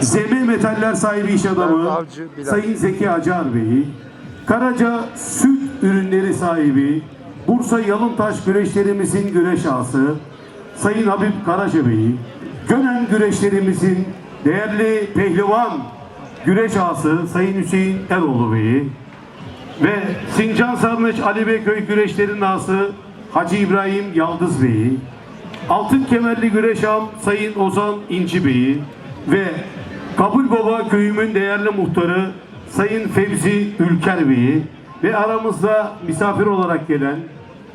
Zeme Metaller sahibi iş adamı Avcı. Sayın Zeki Acar Bey'i, Karaca Süt Ürünleri sahibi Bursa Yalıntaş güreşlerimizin güreş ağası Sayın Habib Karaca Bey'i, Gönen güreşlerimizin değerli pehlivan güreş ağası Sayın Hüseyin Eroğlu Bey'i, ve Sincan Sarnıç Ali Beyköy güreşlerin ağası Hacı İbrahim Yaldız Bey'i, Altın Kemerli Güreş Ağam Sayın Ozan İnci Bey'i ve Kabul Baba köyümün değerli muhtarı Sayın Fevzi Ülker Bey'i ve aramızda misafir olarak gelen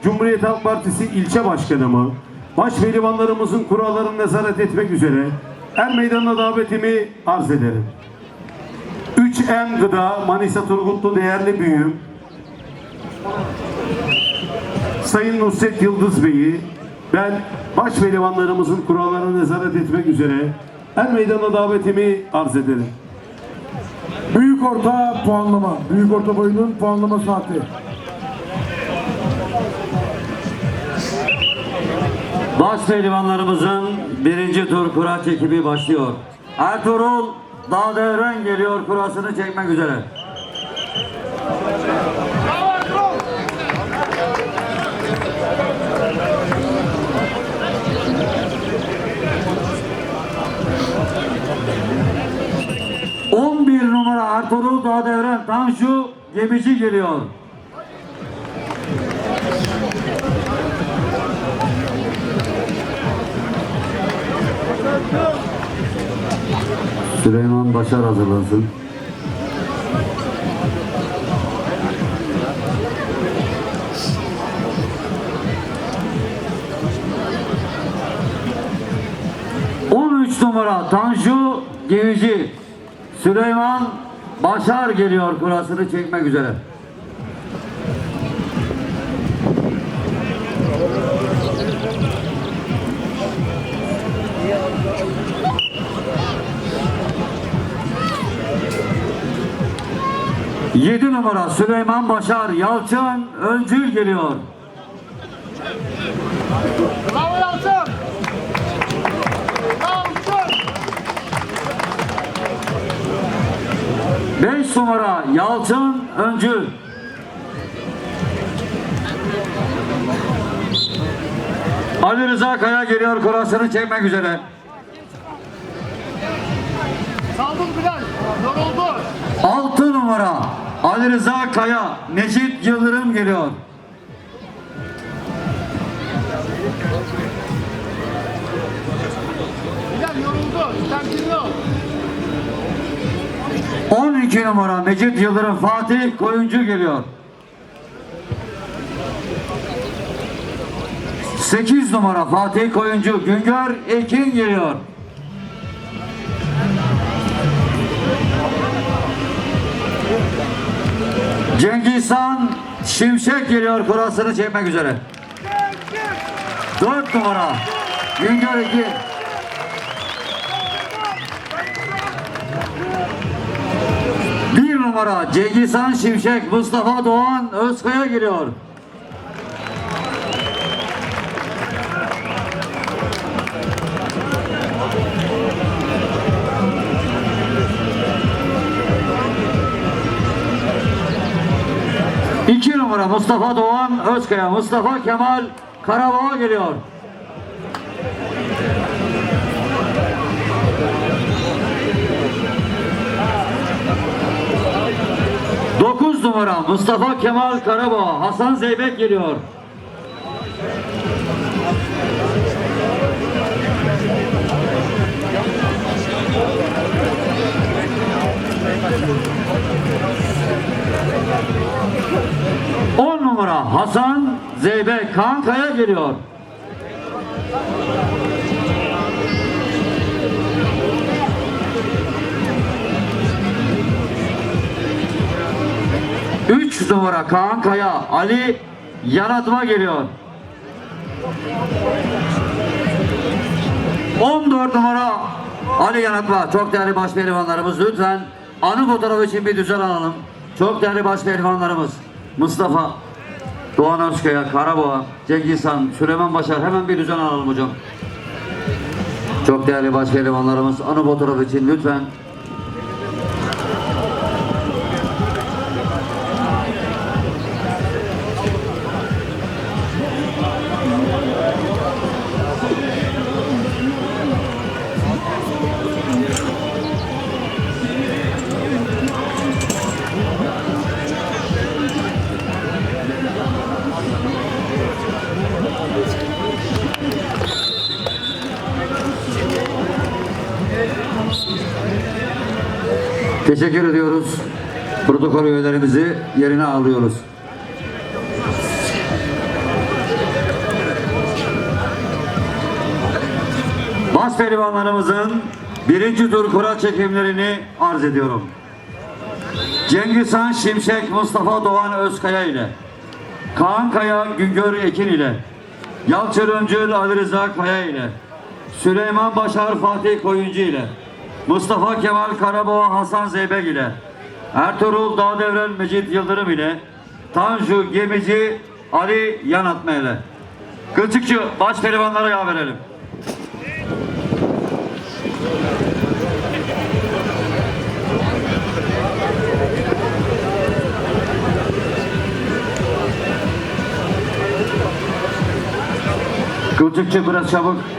Cumhuriyet Halk Partisi ilçe başkanımı, baş pehlivanlarımızın kurallarını nezaret etmek üzere Er Meydanı'na davetimi arz ederim. 3M Gıda Manisa Turgutlu değerli büyüğüm Sayın Nusret Yıldız Bey'i ben baş pehlivanlarımızın kurallarına nezaret etmek üzere Er Meydanı'na davetimi arz ederim. Büyük orta puanlama. Büyük orta boyunun puanlama saati. Baş pehlivanlarımızın birinci tur kura çekimi başlıyor. Ertuğrul Dağdevren geliyor kurasını çekmek üzere. Ertuğrul Dağdevren Tanju Gemici geliyor. Süleyman Başar hazırlansın. On üç numara Tanju Gevici Süleyman Başar geliyor kurasını çekmek üzere. Yedi numara Süleyman Başar Yalçın Öncül geliyor. Bravo numara Yalçın Öncü. Ali Rıza Kaya geliyor kurasını çekmek üzere. Saldın Bilal, yoruldu. 6 numara Ali Rıza Kaya, Necip Yıldırım geliyor. Bilal yoruldu, temkinli ol. 12 numara Mecit Yıldırım Fatih Koyuncu geliyor. 8 numara Fatih Koyuncu Güngör Ekin geliyor. Cengizhan Şimşek geliyor kurasını çekmek üzere. 4 numara Güngör Ekin. Numara Cengizhan Şimşek Mustafa Doğan Özkaya giriyor. İki numara Mustafa Doğan Özkaya Mustafa Kemal Karabağ geliyor. Dokuz numara Mustafa Kemal Karabağ Hasan Zeybek geliyor. On numara Hasan Zeybek Kankaya geliyor. Üç numara Kaan Kaya Ali Yaratma geliyor. 14 numara Ali Yanatma. Çok değerli baş pehlivanlarımız lütfen anı fotoğrafı için bir düzen alalım. Çok değerli baş pehlivanlarımız Mustafa Doğan Özkaya, Karaboğa, Cengiz Han, Süleyman Başar hemen bir düzen alalım hocam. Çok değerli baş pehlivanlarımız anı fotoğrafı için lütfen teşekkür ediyoruz. Protokol üyelerimizi yerine alıyoruz. Baş pehlivanlarımızın birinci tur kura çekimlerini arz ediyorum. Cengiz Han Şimşek Mustafa Doğan Özkaya ile Kaan Kaya Güngör Ekin ile Yalçın Öncül Ali Rıza Kaya ile Süleyman Başar Fatih Koyuncu ile Mustafa Kemal Karaboğa Hasan Zeybek ile Ertuğrul Dağdevrel Mecit Yıldırım ile Tanju Gemici Ali Yanatma ile Kılçıkçı baş pehlivanlara yağ verelim. Kılçıkçı biraz çabuk.